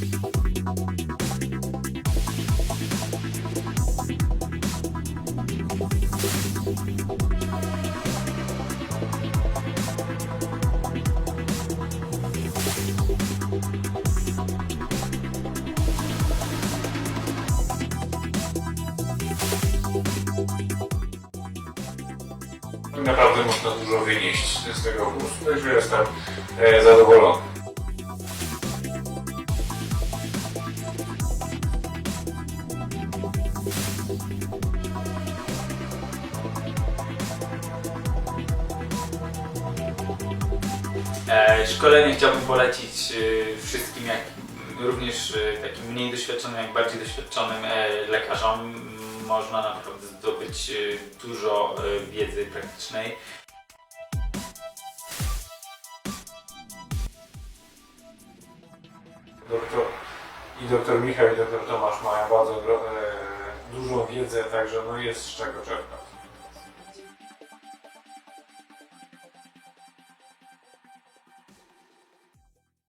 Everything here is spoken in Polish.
Naprawdę można dużo wynieść z tego kursu, także jestem e, zadowolony. Szkolenie chciałbym polecić e, wszystkim, jak również e, takim mniej doświadczonym, jak bardziej doświadczonym e, lekarzom. Można naprawdę zdobyć e, dużo e, wiedzy praktycznej. Doktor, I doktor Michał i doktor Tomasz mają bardzo e, dużą wiedzę, także no jest z czego czerpać.